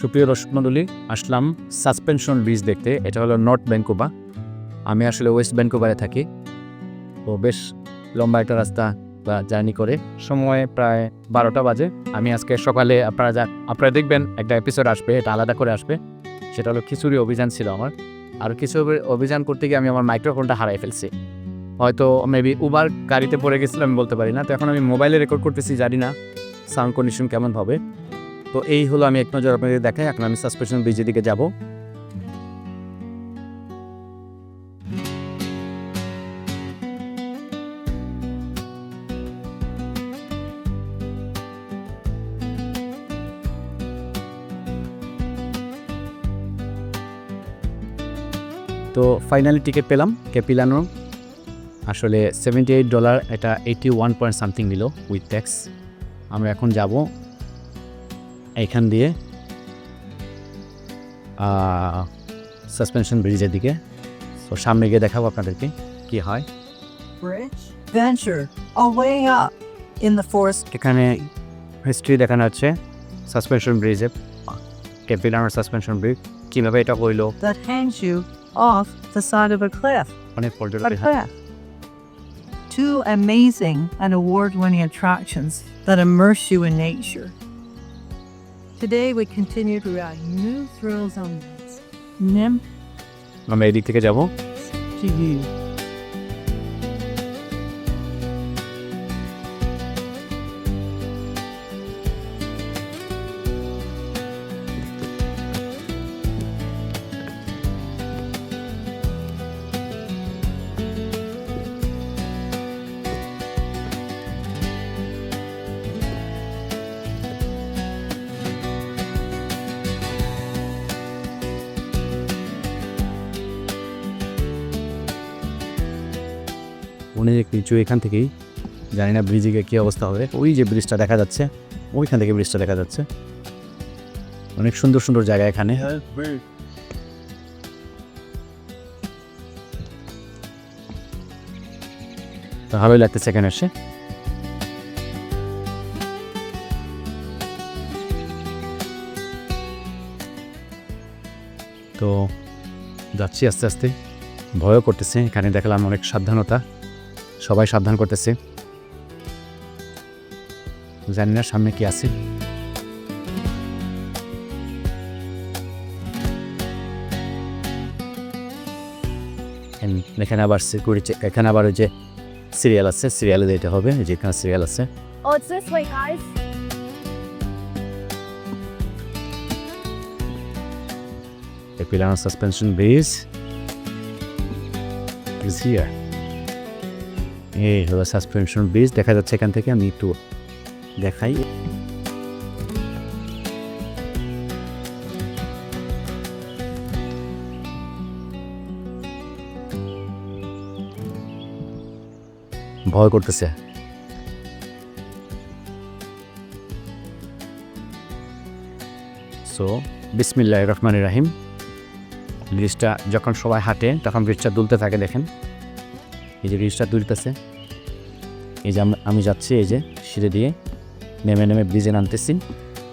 সুপ্রিয় দর্শক মণ্ডলী, আসলাম সাসপেনশন ব্রিজ দেখতে। এটা হলো নর্থ ব্যাঙ্কুবা আমি আসলে ওয়েস্ট ব্যাঙ্কুবারে থাকি। তো বেশ লম্বা একটা রাস্তা বা জার্নি করে। সময় প্রায় বারোটা বাজে। আমি আজকে সকালে আপনারা যা, আপনারা দেখবেন একটা এপিসোড আসবে, এটা আলাদা করে আসবে। সেটা হলো খিচুড়ি অভিযান ছিল আমার। আর কিছু অভিযান করতে গিয়ে আমি আমার মাইক্রোফোনটা হারাই ফেলছি। হয়তো মেবি উবার গাড়িতে পড়ে গেছিলাম আমি বলতে পারি না। তো এখন আমি মোবাইলে রেকর্ড করতেছি, জানি না সাউন্ড কন্ডিশন কেমন হবে। তো এই হলো আমি এক নজর আপনাদের দেখাই। এখন আমি সাসপেনশন ব্রিজের দিকে যাব। তো ফাইনালি টিকিট পেলাম ক্যাপিলানো আসলে সেভেন্টি এইট ডলার এটা এইটি ওয়ান পয়েন্ট সামথিং নিল উইথ ট্যাক্স আমরা এখন যাব এইখান দিয়ে সাসপেনশন ব্রিজের দিকে তো সামনে গিয়ে দেখাবো আপনাদেরকে কি হয় Bridge venture away up in the forest এখানে হিস্ট্রি দেখানো হচ্ছে সাসপেনশন ব্রিজে ক্যাপিলানোর সাসপেনশন ব্রিজ কীভাবে এটা হইলো that hangs you off the side of a cliff. অনেক A পর্যটক cliff. Two amazing and award-winning attractions that immerse you in nature. Today we continue to add new thrills on this. Nim আমরা এদিক থেকে যাব to you. অনেক নিচু এখান থেকেই, জানি না ব্রিজে গিয়ে কী অবস্থা হবে। ওই যে ব্রিজটা দেখা যাচ্ছে, ওইখান থেকে ব্রিজটা দেখা যাচ্ছে। অনেক সুন্দর সুন্দর জায়গা এখানে। ভালোই লাগতেছে এখানে এসে। তো যাচ্ছি আস্তে আস্তে। ভয়ও করতেছে, এখানে দেখলাম অনেক সাবধানতা। সবাই সাবধান করতেছে জানি না সামনে কি আছে এখানে আবার সিকিউরিটি এখানে আবার ওই যে সিরিয়াল আছে সিরিয়ালে দিতে হবে যেখানে সিরিয়াল আছে Oh, guys. Capilano suspension base is here. এই হলো সাসপেনশন ব্রিজ দেখা যাচ্ছে এখান থেকে আমি একটু দেখাই। ভয় করতেছে। সো বিসমিল্লাহ রহমান রাহিম। ব্রিজটা যখন সবাই হাঁটে, তখন ব্রিজটা দুলতে থাকে, দেখেন। এই যে ব্রিজটা দুলতেছে। এই যে আম- আমি যাচ্ছি, এই যে সিঁড়ে দিয়ে নেমে নেমে ব্রিজে নামতেছি।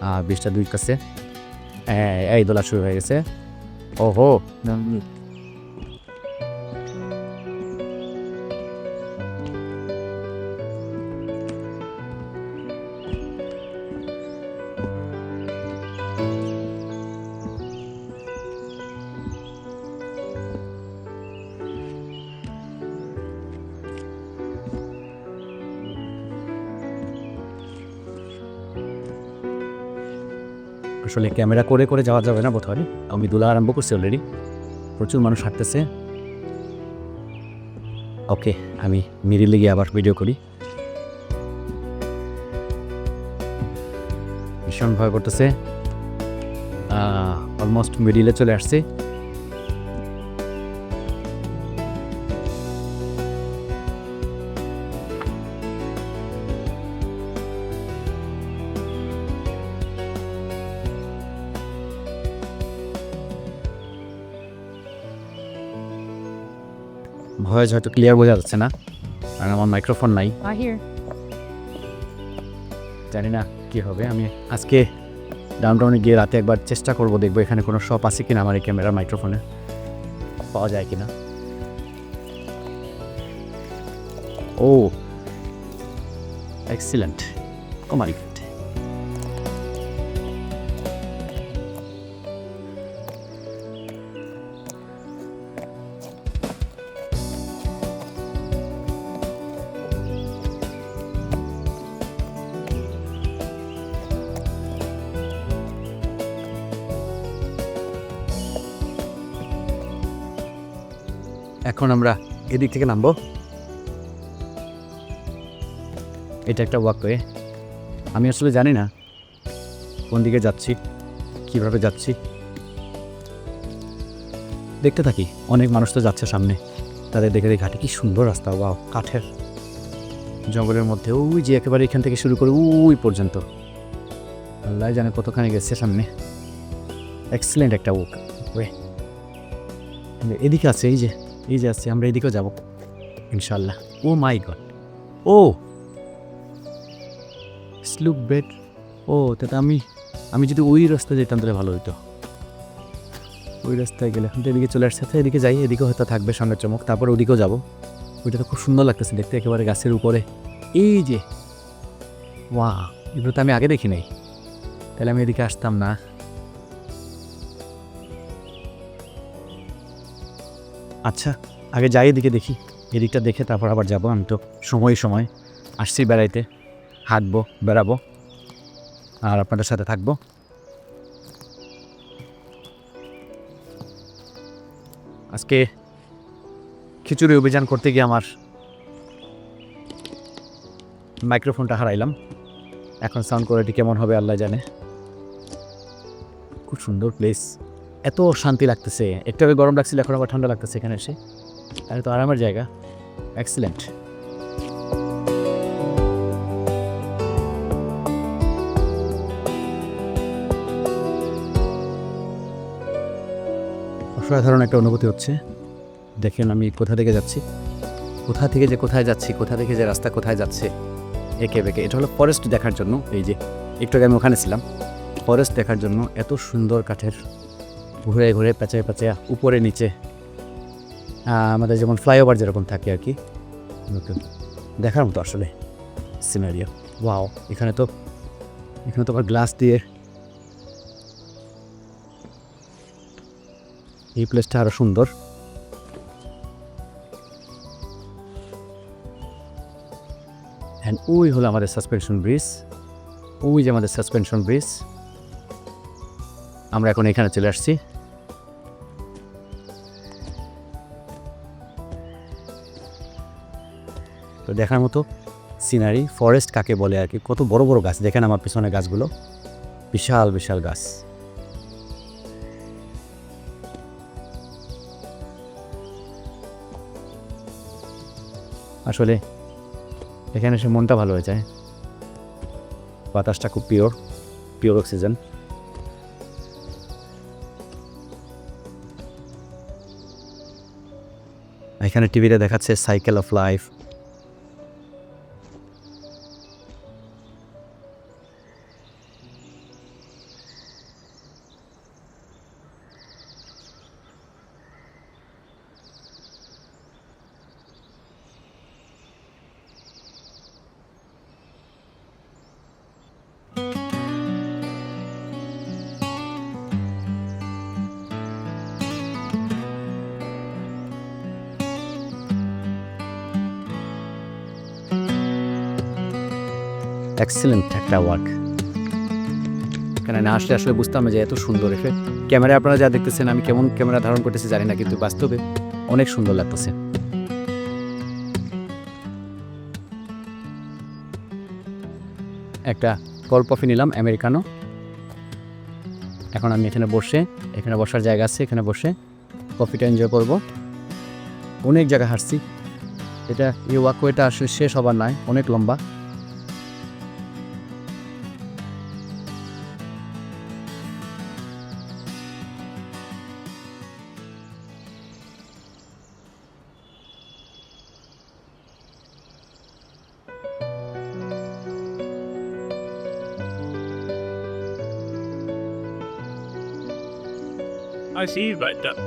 আর ব্রিজটা দুই কাছে এই দোলা শুরু হয়ে গেছে। ওহো! আসলে ক্যামেরা করে করে যাওয়া যাবে না বোধ হয় আমি দোলা আরম্ভ করছি অলরেডি প্রচুর মানুষ হাঁটতেছে। ওকে আমি মিরিলে গিয়ে আবার ভিডিও করি। ভীষণ ভয় করতেছে। অলমোস্ট মিডিলে চলে আসছে। ভয়েস হয়তো ক্লিয়ার বোঝা যাচ্ছে না। কারণ আমার মাইক্রোফোন নাই. জানি না কি হবে। আমি আজকে ডাউনটাউনে গিয়ে রাতে একবার চেষ্টা করব দেখব এখানে কোনো শপ আছে কিনা আমার এই ক্যামেরা মাইক্রোফোনে পাওয়া যায় কিনা। ও এক্সিলেন্ট ও মাই এখন আমরা এদিক থেকে নামবো। এটা একটা ওয়াকওয়ে আমি আসলে জানি না কোন দিকে যাচ্ছি, কীভাবে যাচ্ছি। দেখতে থাকি, অনেক মানুষ তো যাচ্ছে সামনে। তাদের দেখে দেখে ঘাটে কি সুন্দর রাস্তা, ওয়াও, কাঠের। জঙ্গলের মধ্যে ওই যে একেবারে এখান থেকে শুরু করে ওই পর্যন্ত। আল্লাহ জানে কতখানি গেছে সামনে। এক্সিলেন্ট একটা ওক ওয়ে এদিকে আছে, এই যে। এই যে আছে, আমরা এদিকেও যাব। ইনশাল্লাহ। Oh my god. O! Slope bed. ও তাতে আমি আমি যদি ওই রাস্তায় যেতাম তাহলে ভালো হতো ওই রাস্তায় গেলে এখন তো এদিকে চলে আসছে এদিকে যাই, এদিকে হয়তো থাকবে সামনের চমক, তারপর ওদিকেও যাব। ওইটা তো খুব সুন্দর লাগতেছে দেখতে, একেবারে গাছের উপরে। এই যে ওয়া এগুলো তো আমি আগে দেখি নাই। তাহলে আমি এদিকে আসতাম না। আচ্ছা আগে যাই এদিকে দেখি। এদিকটা দেখে তারপর আবার যাব। আমি তো সময় সময়। আসছি বেড়াইতে। হাঁটবো, বেড়াবো। আর আপনাদের সাথে থাকব। আজকে খিচুড়ি অভিযান করতে গিয়ে আমার মাইক্রোফোনটা হারাইলাম। এখন সাউন্ড কোয়ালিটি কেমন হবে আল্লাহ জানে। খুব সুন্দর প্লেস এত শান্তি লাগতেছে। একটু আগে গরম লাগছিল, এখন আবার ঠান্ডা লাগতেছে এখানে এসে। আর তো আরামের জায়গা। এক্সিলেন্ট অসাধারণ একটা অনুভূতি হচ্ছে। দেখেন আমি কোথা থেকে যাচ্ছি। কোথা থেকে যে কোথায় যাচ্ছি, কোথা থেকে যে রাস্তা কোথায় যাচ্ছে, একে বেঁকে। এটা হলো ফরেস্ট দেখার জন্য। এই যে, একটু আগে আমি ওখানে ছিলাম। ফরেস্ট দেখার জন্য এত সুন্দর কাঠের ঘুরে ঘুরে পেঁচায় পেঁচায় উপরে নিচে। আমাদের যেমন ফ্লাইওভার যেরকম থাকে আর কি দেখার মতো আসলে সিনারিও ওয়াও এখানে তো এখানে তো আবার গ্লাস দিয়ে। এই প্লেসটা আরও সুন্দর। অ্যান্ড ওই হলো আমাদের সাসপেনশন ব্রিজ ওই যে আমাদের সাসপেনশন ব্রিজ আমরা এখন এখানে চলে আসছি। তো দেখার মতো সিনারি ফরেস্ট কাকে বলে আর কি? কত বড় বড় গাছ। দেখেন আমার পিছনে গাছগুলো। বিশাল বিশাল গাছ। আসলে এখানে এসে মনটা ভালো হয়ে যায়। বাতাসটা খুব পিওর পিওর অক্সিজেন এখানে টিভিতে দেখাচ্ছে সাইকেল অফ লাইফ এক্সেলেন্ট একটা ওয়ার্ক এখানে না আসলে আসলে বুঝতাম না যে এত সুন্দর এফেক্ট ক্যামেরায় আপনারা যা দেখতেছেন, আমি কেমন ক্যামেরা ধারণ করতেছি জানি না, কিন্তু বাস্তবে অনেক সুন্দর লাগতেছে। একটা কল কফি নিলাম আমেরিকানো এখন আমি এখানে বসে, এখানে বসার জায়গা আছে, এখানে বসে কফিটা এনজয় করব। অনেক জায়গা হাঁটছি। এটা এই ওয়াকওয়েটা আসলে শেষ হবার নয়, অনেক লম্বা।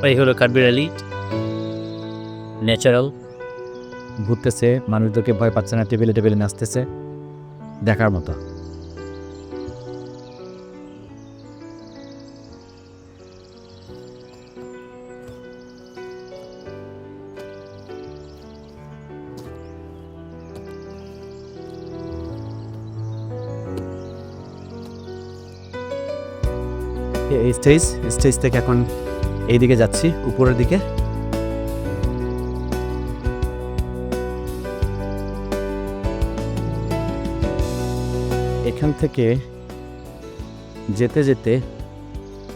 এই হলো আলী ন্যাচারাল ঘুরতেছে মানুষদেরকে ভয় পাচ্ছে না টেবিলে টেবিলে নাচতেছে। দেখার মতো। এই স্টেজ স্টেজ থেকে এখন এইদিকে যাচ্ছি, উপরের দিকে। এখান থেকে যেতে যেতে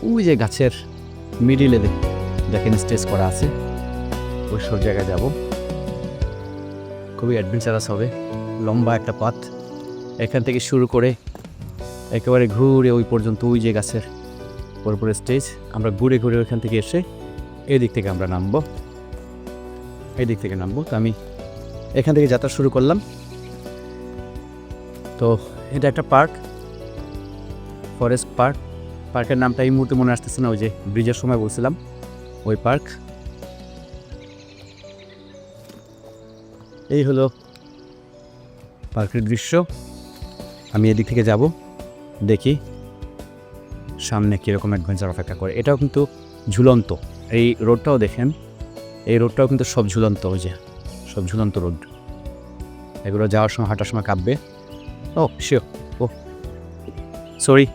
ওই যে গাছের মিডিলে দেখেন স্টেজ করা আছে। ওই সব জায়গায় যাব। খুবই অ্যাডভেঞ্চারাস হবে। লম্বা একটা পথ। এখান থেকে শুরু করে একেবারে ঘুরে ওই পর্যন্ত ওই যে গাছের পরে স্টেজ আমরা ঘুরে ঘুরে ওইখান থেকে এসে এই দিক থেকে আমরা নামবো। এই দিক থেকে নামবো। তো আমি এখান থেকে যাত্রা শুরু করলাম। তো এটা একটা পার্ক ফরেস্ট পার্ক পার্কের নামটা এই মুহূর্তে মনে আসতেছে না, ওই যে ব্রিজের সময় বলছিলাম। ওই পার্ক এই হলো পার্কের দৃশ্য। আমি এদিক থেকে যাব, দেখি সামনে কীরকম অ্যাডভেঞ্চার অপেক্ষা করে। এটাও কিন্তু ঝুলন্ত। এই রোডটাও দেখেন, এই রোডটাও কিন্তু সব ঝুলন্ত, ওই যে সব ঝুলন্ত রোড এগুলো যাওয়ার সময়, হাঁটার সময় কাঁপবে। ও শিও ও। সরি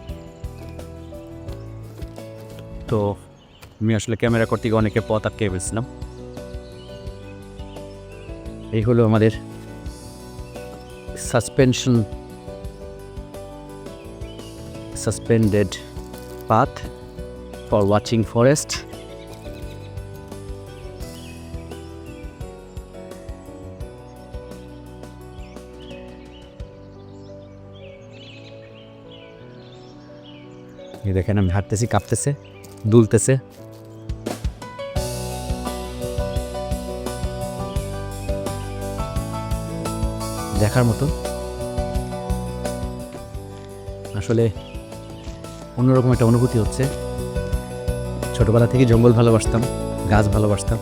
তো আমি আসলে ক্যামেরা করতে গিয়ে অনেকে পথ আটকে ফেলছিলাম। এই হলো আমাদের suspension suspended path for watching forest. এই দেখেন আমি হাঁটতেছি কাঁপতেছে দুলতেছে। দেখার মতো। আসলে অন্যরকম একটা অনুভূতি হচ্ছে। ছোটবেলা থেকে জঙ্গল ভালোবাসতাম, গাছ ভালোবাসতাম।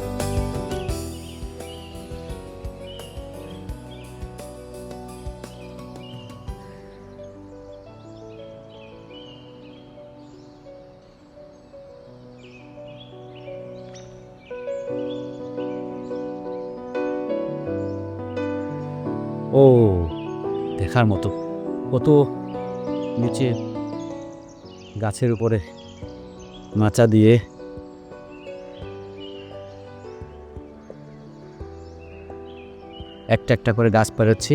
ও, দেখার মতো। কত নিচে গাছের উপরে মাচা দিয়ে একটা একটা করে গাছ পেরোচ্ছি।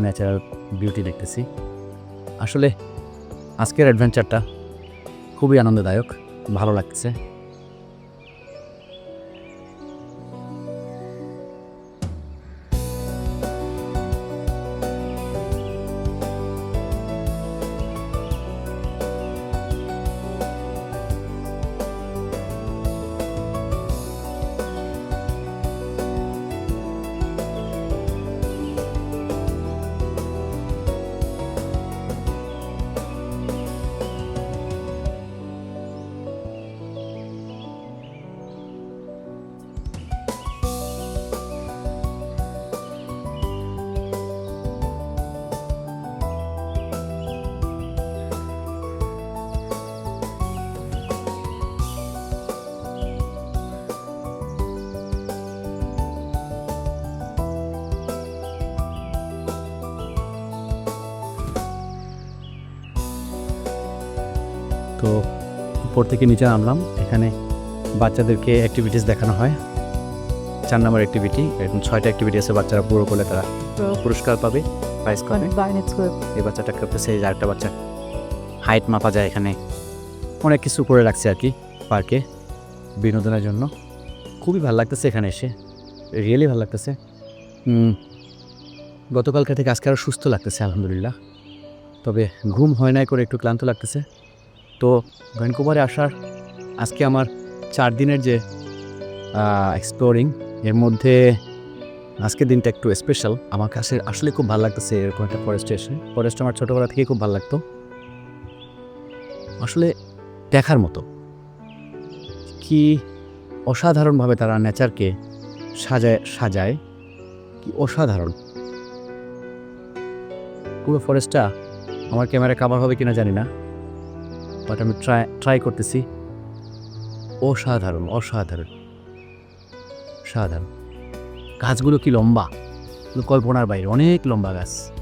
ন্যাচারাল বিউটি দেখতেছি। আসলে আজকের অ্যাডভেঞ্চারটা খুবই আনন্দদায়ক, ভালো লাগছে। তো উপর থেকে নিচে নামলাম। এখানে বাচ্চাদেরকে অ্যাক্টিভিটিস দেখানো হয়। চার নম্বর অ্যাক্টিভিটি এরকম ছয়টা অ্যাক্টিভিটি আছে বাচ্চারা পুরো করলে তারা পুরস্কার পাবে প্রাইজ পাবে এই বাচ্চাটা করতেছে এই আরেকটা বাচ্চা। হাইট মাপা যায় এখানে। অনেক কিছু করে রাখছে আর কি পার্কে বিনোদনের জন্য। খুবই ভালো লাগতেছে এখানে এসে। রিয়েলি ভালো লাগতেছে। উম, গতকালকে থেকে আজকে আরও সুস্থ লাগতেছে আলহামদুলিল্লাহ। তবে ঘুম হয় নাই করে একটু ক্লান্ত লাগতেছে। তো ভ্যানকুভারে আসার আজকে আমার চার দিনের যে এক্সপ্লোরিং এর মধ্যে আজকের দিনটা একটু স্পেশাল আমার কাছে আসলে খুব ভালো লাগতেছে এরকম একটা ফরেস্টে এসে। ফরেস্ট আমার ছোটোবেলা থেকে খুব ভালো লাগতো। আসলে দেখার মতো। কি অসাধারণভাবে তারা নেচারকে সাজায় সাজায়। কি অসাধারণ। পুরো ফরেস্টটা আমার ক্যামেরায় কাভার হবে কিনা জানি না। বাট আমি ট্রাই ট্রাই করতেছি। অসাধারণ অসাধারণ। সাধারণ। গাছগুলো কি লম্বা? কল্পনার বাইরে, অনেক লম্বা গাছ।